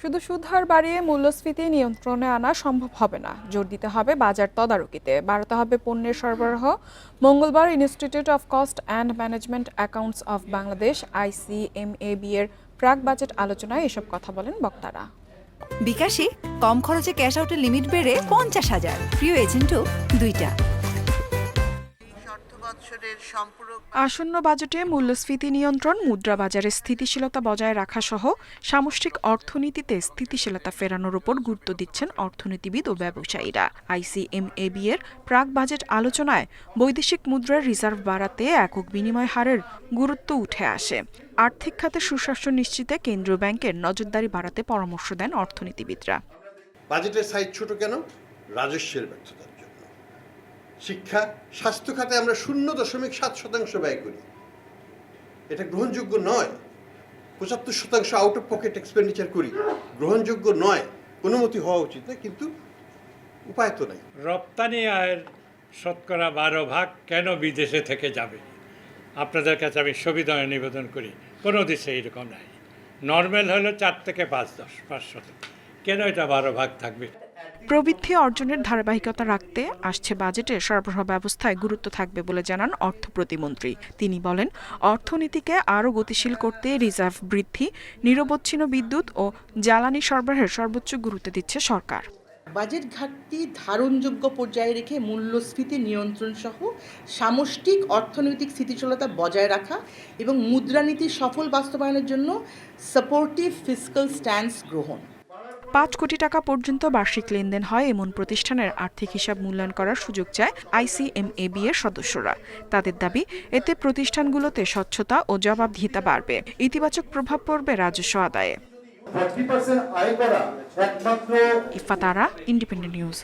শুধু সুদ হার বাড়িয়ে মূল্যস্ফীতি নিয়ন্ত্রণে আনা সম্ভব হবে না। জোর দিতে হবে বাজার তদারকিতে। বাড়াতে হবে পণ্যের সরবরাহ। মঙ্গলবার institute of cost and management accountants of Bangladesh ICMAB এর প্রাক বাজেট আলোচনায় এসব কথা বলেন বক্তারা। বিকাশে কম খরচে ক্যাশ আউটের লিমিট বেড়ে পঞ্চাশ হাজার। প্রিয় এজেন্টও দুইটা। বৎসরের সম্পূরক আসন্ন বাজেটে মূল্যস্ফীতি নিয়ন্ত্রণ মুদ্রা বাজারে স্থিতিশীলতা বজায় রাখা সহ সামষ্টিক অর্থনীতিতে স্থিতিশীলতা ফেরানোর উপর গুরুত্ব দিচ্ছেন অর্থনীতিবিদ ও ব্যবসায়ীরা। আইসিএমএবি এর প্রাক বাজেট আলোচনায় বৈদেশিক মুদ্রার রিজার্ভ বাড়াতে একক বিনিময় হারের গুরুত্ব উঠে আসে। আর্থিক খাতে সুশাসন নিশ্চিতে কেন্দ্রীয় ব্যাংকের নজরদারি বাড়াতে পরামর্শ দেন অর্থনীতিবিদরা। বাজেটের সাইজ ছোট কেন? রাজস্বের ব্যর্থতার জন্য শিক্ষা, স্বাস্থ্য খাতে আমরা শূন্য দশমিক সাত শতাংশ ব্যয় করি। এটা গ্রহণযোগ্য নয়। পঁচাত্তর শতাংশ আউট অফ পকেট এক্সপেন্ডিচার করি। গ্রহণযোগ্য নয়। অনুমতি হওয়া উচিত না, কিন্তু উপায় তো নাই। রপ্তানি আয়ের শতকরা বারো ভাগ কেন বিদেশে থেকে যাবে? আপনাদের কাছে আমি সুবিধা নিবেদন করি, কোনো দেশে এরকম নাই। নর্মাল হলো চার থেকে পাঁচ দশ, পাঁচ শত কেন এটা বারো ভাগ থাকবে? প্রবৃদ্ধি অর্জনের ধারাবাহিকতা রাখতে আসছে বাজেটে সরবরাহ ব্যবস্থায় গুরুত্ব থাকবে বলে জানান অর্থ প্রতিমন্ত্রী। তিনি বলেন, অর্থনীতিকে আরও গতিশীল করতে রিজার্ভ বৃদ্ধি, নিরবচ্ছিন্ন বিদ্যুৎ ও জ্বালানি সরবরাহের সর্বোচ্চ গুরুত্ব দিচ্ছে সরকার। বাজেট ঘাটতি ধারণযোগ্য পর্যায়ে রেখে মূল্যস্ফীতি নিয়ন্ত্রণ সহ সামষ্টিক অর্থনৈতিক স্থিতিশীলতা বজায় রাখা এবং মুদ্রানীতির সফল বাস্তবায়নের জন্য সাপোর্টিভ ফিজিক্যাল স্ট্যান্স গ্রহণ। পাঁচ কোটি টাকা পর্যন্ত বার্ষিক লেনদেন হয় এমন প্রতিষ্ঠানের আর্থিক হিসাব মূল্যায়ন করার সুযোগ চায় আইসিএমএবি এর সদস্যরা। তাদের দাবি এতে প্রতিষ্ঠানগুলোতে স্বচ্ছতা ও জবাবদিহিতা বাড়বে। ইতিবাচক প্রভাব পড়বে রাজস্ব আদায়ে। ইফাতারা ইন্ডিপেন্ডেন্ট নিউজ।